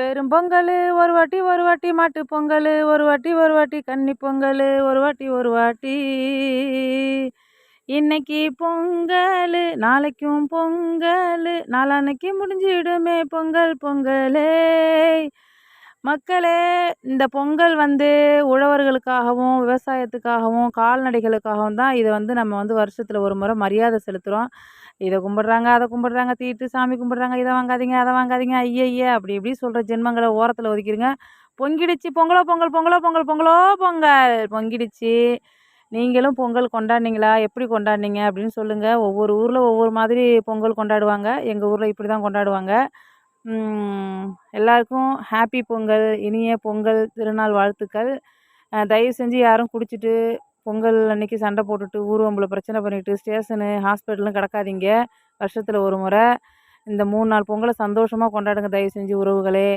பெரும் பொங்கல் ஒரு வாட்டி ஒரு வாட்டி மாட்டு பொங்கல் ஒரு வாட்டி ஒரு வாட்டி கன்னி பொங்கல் ஒரு வாட்டி ஒரு வாட்டி. இன்னைக்கு பொங்கல் நாளைக்கும் பொங்கல் நாளான்னைக்கு முடிஞ்சிடுமே பொங்கல் பொங்கலே. மக்களே இந்த பொங்கல் வந்து உழவர்களுக்காகவும் விவசாயத்துக்காகவும் கால்நடைகளுக்காகவும் தான் இதை வந்து நம்ம வந்து வருஷத்தில் ஒரு முறை மரியாதை செலுத்துகிறோம் இதை கும்பிட்றாங்க அதை கும்பிட்றாங்க தீட்டு சாமி கும்பிட்றாங்க இதை வாங்காதீங்க அதை வாங்காதீங்க ஐயய்ய அப்படி இப்படி சொல்கிற ஜென்மங்களை ஓரத்தில் ஒதுக்கிடுங்க பொங்கிடுச்சு பொங்கலோ பொங்கல் பொங்கலோ பொங்கல் பொங்கலோ பொங்கல். பொங்கிடுச்சு. நீங்களும் பொங்கல் கொண்டாடினீங்களா? எப்படி கொண்டாடினீங்க? அப்படின்னு சொல்லுங்கள் ஒவ்வொரு ஊரில் ஒவ்வொரு மாதிரி பொங்கல் கொண்டாடுவாங்க. எங்கள் ஊரில் இப்படி தான் கொண்டாடுவாங்க. எல்லாருக்கும் ஹாப்பி பொங்கல் இனிய பொங்கல் திருநாள் வாழ்த்துக்கள். தயவு செஞ்சு யாரும் குடிச்சிட்டு பொங்கல் அன்னைக்கு சண்டை போட்டுட்டு ஊர்வம்பளை பிரச்சனை பண்ணிட்டு ஸ்டேஷனு ஹாஸ்பிட்டலும் கிடக்காதீங்க. வருஷத்தில் ஒரு முறை. இந்த மூணு நாள் பொங்கலை சந்தோஷமாக கொண்டாடுங்க. தயவு செஞ்சு உறவுகளே.